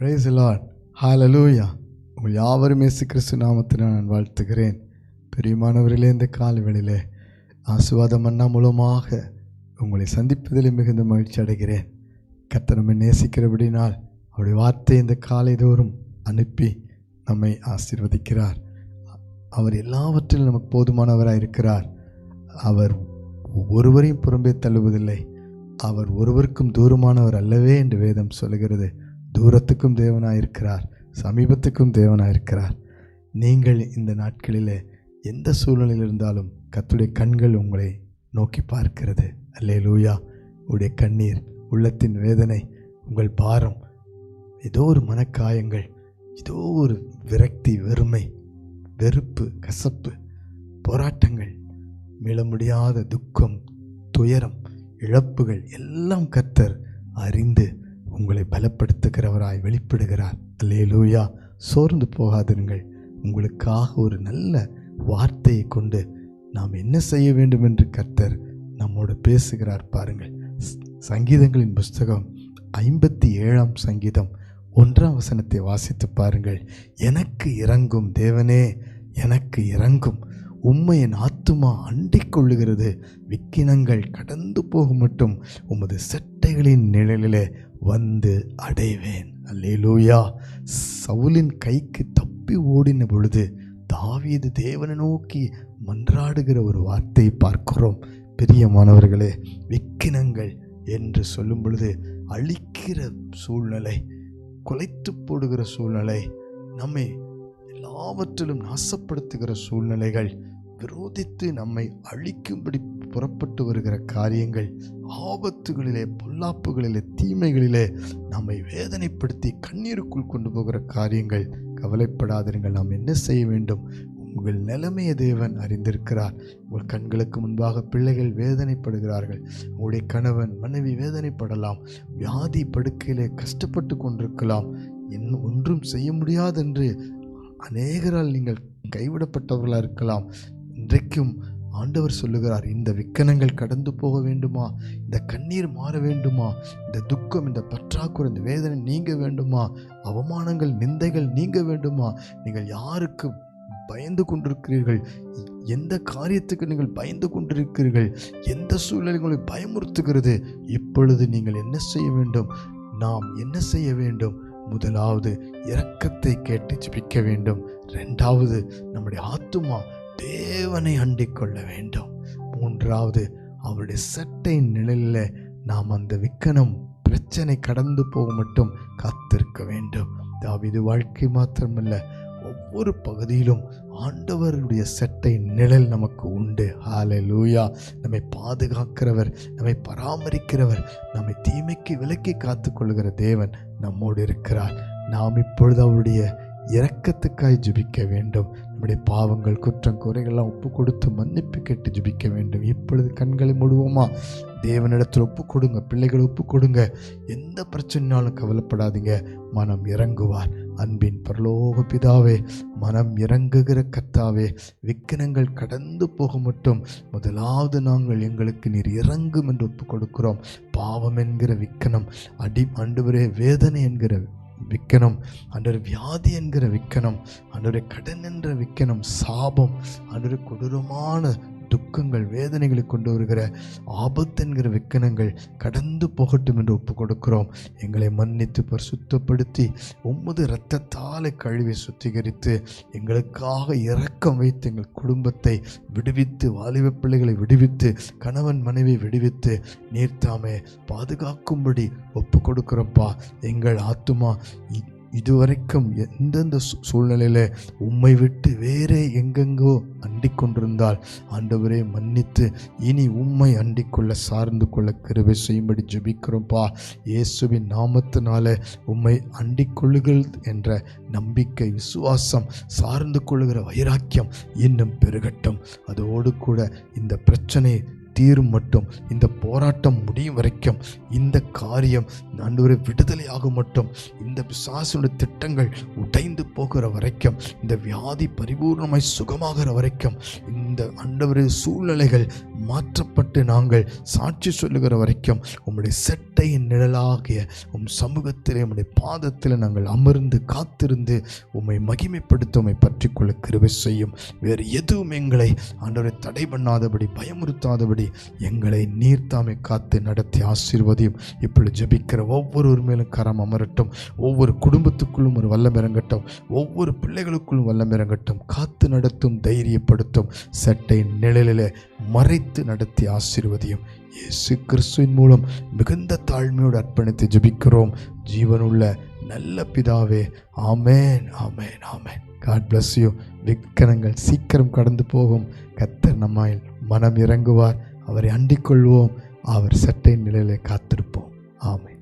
Price Lord ஹalleluya உங்கள் யாவரும் இயேசு கிறிஸ்து நாமத்தில் நான் வாழ்த்துகிறேன். பெரியமானவர்களே இந்த காலவெளியிலே ஆசுவாதம் அண்ணா மூலமாக உங்களை சந்திப்பதில் மிகுந்த மகிழ்ச்சி அடைகிறேன். கர்த்தர் நம்மை நேசிக்கிறபடினால் அவருடைய வார்த்தை இந்த காலை தோறும் அனுப்பி நம்மை ஆசீர்வதிக்கிறார். அவர் எல்லாவற்றிலும் நமக்கு போதுமானவராக இருக்கிறார். அவர் ஒருவரையும் புறம்பே தள்ளுவதில்லை. அவர் ஒருவருக்கும் தூரமானவர் அல்லவே என்று வேதம் சொல்கிறது தூரத்துக்கும் தேவனாயிருக்கிறார் சமீபத்துக்கும் தேவனாயிருக்கிறார். நீங்கள் இந்த நாட்களில் எந்த சூழ்நிலையில் இருந்தாலும் கத்துடைய கண்கள் உங்களை நோக்கி பார்க்கிறது. அல்லே லூயா உடைய கண்ணீர் உள்ளத்தின் வேதனை உங்கள் பாரம் ஏதோ ஒரு மனக்காயங்கள் ஏதோ ஒரு விரக்தி வெறுமை வெறுப்பு கசப்பு போராட்டங்கள் மீள முடியாத துக்கம் துயரம் இழப்புகள் எல்லாம் கத்தர் அறிந்து உங்களை பலப்படுத்துகிறவராய் வெளிப்படுகிறார். அல்லேலூயா. சோர்ந்து போகாதிருங்கள். உங்களுக்காக ஒரு நல்ல வார்த்தையை கொண்டு நாம் என்ன செய்ய வேண்டும் என்று கர்த்தர் நம்மோடு பேசுகிறார் பாருங்கள். சங்கீதங்களின் புஸ்தகம் ஐம்பத்தி ஏழாம் சங்கீதம் ஒன்றாம் வசனத்தை வாசித்து பாருங்கள். எனக்கு இறங்கும் தேவனே எனக்கு இறங்கும் உம்மை என் ஆத்துமா அண்டிக் கொள்ளுகிறது விக்கினங்கள் கடந்து போக மட்டும் உமது செட்டைகளின் நிழலிலே வந்து அடைவேன். அல்லேலூயா. சவுலின் கைக்கு தப்பி ஓடின பொழுது தாவீது தேவனை நோக்கி மன்றாடுகிற ஒரு வார்த்தையை பார்க்கிறோம். பிரியமானவர்களே விக்கினங்கள் என்று சொல்லும் பொழுது அழிக்கிற சூழ்நிலை குலைத்து போடுகிற சூழ்நிலை நம்மை எல்லாவற்றிலும் நாசப்படுத்துகிற சூழ்நிலைகள் விரோதித்து நம்மை அழிக்கும்படி புறப்பட்டு வருகிற காரியங்கள் ஆபத்துகளிலே பொல்லாப்புகளிலே தீமைகளிலே நம்மை வேதனைப்படுத்தி கண்ணீருக்குள் கொண்டு போகிற காரியங்கள். கவலைப்படாதிருங்கள் நாம் என்ன செய்ய வேண்டும்? உங்கள் நிலைமையை தேவன் அறிந்திருக்கிறார். உங்கள் கண்களுக்கு முன்பாக பிள்ளைகள் வேதனைப்படுகிறார்கள். உங்களுடைய கணவன் மனைவி வேதனைப்படலாம். வியாதி படுக்கையிலே கஷ்டப்பட்டு கொண்டிருக்கலாம். இன்னும் ஒன்றும் செய்ய முடியாதென்று அநேகரால் நீங்கள் கைவிடப்பட்டவர்களாக இருக்கலாம். இன்றைக்கும் ஆண்டவர் சொல்லுகிறார் இந்த விக்கனங்கள் கடந்து போக வேண்டுமா? இந்த கண்ணீர் மாற வேண்டுமா? இந்த துக்கம் இந்த பற்றாக்குறை இந்த வேதனை நீங்க வேண்டுமா? அவமானங்கள் நிந்தைகள் நீங்க வேண்டுமா? நீங்கள் யாருக்கு பயந்து கொண்டிருக்கிறீர்கள்? எந்த காரியத்துக்கு நீங்கள் பயந்து கொண்டிருக்கிறீர்கள்? எந்த சூழ்நிலை உங்களை பயமுறுத்துகிறது? இப்பொழுது நீங்கள் என்ன செய்ய வேண்டும்? நாம் என்ன செய்ய வேண்டும்? முதலாவது இரக்கத்தை கேட்டு ஜெபிக்க வேண்டும். ரெண்டாவது நம்முடைய ஆத்துமா தேவனை அண்டிக்கொள்ள வேண்டும். மூன்றாவது அவருடைய சட்டை நிழலில் நாம் அந்த விக்கனம் பிரச்சனை கடந்து போக மட்டும் காத்திருக்க வேண்டும். தாவிது வாழ்க்கை மாத்திரமல்ல ஒவ்வொரு பகுதியிலும் ஆண்டவருடைய சட்டை நிழல் நமக்கு உண்டு. ஹாலே லூயா நம்மை பாதுகாக்கிறவர் நம்மை பராமரிக்கிறவர் நம்மை தீமைக்கு விலக்கி காத்துக்கொள்கிற தேவன் நம்மோடு இருக்கிறார். நாம் இப்பொழுது அவருடைய இரக்கத்துக்காய் ஜுபிக்க வேண்டும். நம்முடைய பாவங்கள் குற்றம் குறைகள்லாம் ஒப்பு கொடுத்து மன்னிப்பு கேட்டு ஜுபிக்க வேண்டும். இப்பொழுது கண்களை மூடுவோமா? தேவனிடத்தில் ஒப்பு கொடுங்க பிள்ளைகள் ஒப்பு கொடுங்க. எந்த பிரச்சனைனாலும் கவலைப்படாதீங்க. மனம் இறங்குவார். அன்பின் பரலோக பிதாவே மனம் இறங்குகிற கத்தாவே விக்கினங்கள் கடந்து போக மட்டும் முதலாவது நாங்கள் எங்களுக்கு நீர் இறங்கும் என்று ஒப்பு கொடுக்கிறோம் பாவம் என்கிற விக்கனம் அடி ஆண்டு வேதனை என்கிற விக்கனம் அன்றொரு வியாதி என்கிற விக்கனம் அன்றொரு கடன் என்ற விக்கனம் சாபம் அன்றொரு கொடூரமான துக்கங்கள் வேதனைகளை கொண்டு வருகிற ஆபத்து என்கிற விக்கனங்கள் கடந்து போகட்டும் என்று ஒப்பு கொடுக்கிறோம். எங்களை மன்னித்து பரிசுத்தப்படுத்தி உமது இரத்தத்தாலே கழுவி சுத்திகரித்து எங்களுக்காக இரக்கம் வைத்து எங்கள் குடும்பத்தை விடுவித்து வாலிப பிள்ளைகளை விடுவித்து கணவன் மனைவி விடுவித்து நீர்த்தாமே பாதுகாக்கும்படி ஒப்பு கொடுக்குறப்பா எங்கள் ஆத்துமா இதுவரைக்கும் எந்தெந்த சூ- உம்மை விட்டு வேறே எங்கெங்கோ அண்டிக் கொண்டிருந்தால் ஆண்டவரே மன்னித்து இனி உம்மை அண்டிக்கொள்ள சார்ந்து கொள்ள கிருபை செய்யும்படி ஜபிக்கிறோம்ப்பா இயேசுவின் நாமத்தினால உம்மை அண்டிக்கொள்ளுகள் என்ற நம்பிக்கை விசுவாசம் சார்ந்து கொள்ளுகிற வைராக்கியம் இன்னும் பெருகட்டும். அதோடு கூட இந்த பிரச்சனை தீரும் மட்டும் இந்த போராட்டம் முடியும் வரைக்கும் இந்த காரியம் ஆண்டவரை விடுதலையாகும் மட்டும் இந்த பிசாசுடைய திட்டங்கள் உடைந்து போகிற வரைக்கும் இந்த வியாதி பரிபூர்ணமாய் சுகமாகிற வரைக்கும் இந்த ஆண்டவரே சூழ்நிலைகள் மாற்றப்பட்டு நாங்கள் சாட்சி சொல்லுகிற வரைக்கும் உம்முடைய செட்டையின் நிழலாகிய உம் சமூகத்திலே உம்முடைய பாதத்தில் நாங்கள் அமர்ந்து காத்திருந்து உம்மை மகிமைப்படுத்த உம்மை பற்றிக்கொள்ள கிருவை செய்யும். வேறு எதுவும் எங்களை ஆண்டவரை தடை பண்ணாதபடி பயமுறுத்தாதபடி எங்களை நீர்த்தாமை காத்து நடத்தி ஆசீர்வதியும். இப்பொழுது ஜெபிக்கிற ஒவ்வொரு மேலும் கரம் அமரட்டும். ஒவ்வொரு குடும்பத்துக்குள்ளும் ஒரு வல்லம் இறங்கட்டும். ஒவ்வொரு பிள்ளைகளுக்குள்ளும் வல்லம் இறங்கட்டும். காத்து நடத்தும் தைரியப்படுத்தும். சட்டை நிழலிலே மறைத்து நடத்தி ஆசீர்வதியும். இயேசு கிறிஸ்துவின் மூலம் மிகுந்த தாழ்மையோடு அர்ப்பணித்து ஜெபிக்கிறோம். ஜீவனுள்ள நல்ல பிதாவே ஆமேன் ஆமேன் ஆமேன். காட் பிளஸ் யூ விக்கனங்கள் சீக்கிரம் கடந்து போகும். கத்தர் நம்மால் மனம் இறங்குவார். அவரை அண்டிக்கொள்வோம். அவர் சட்டை நிலையிலே காத்திருப்போம். ஆமை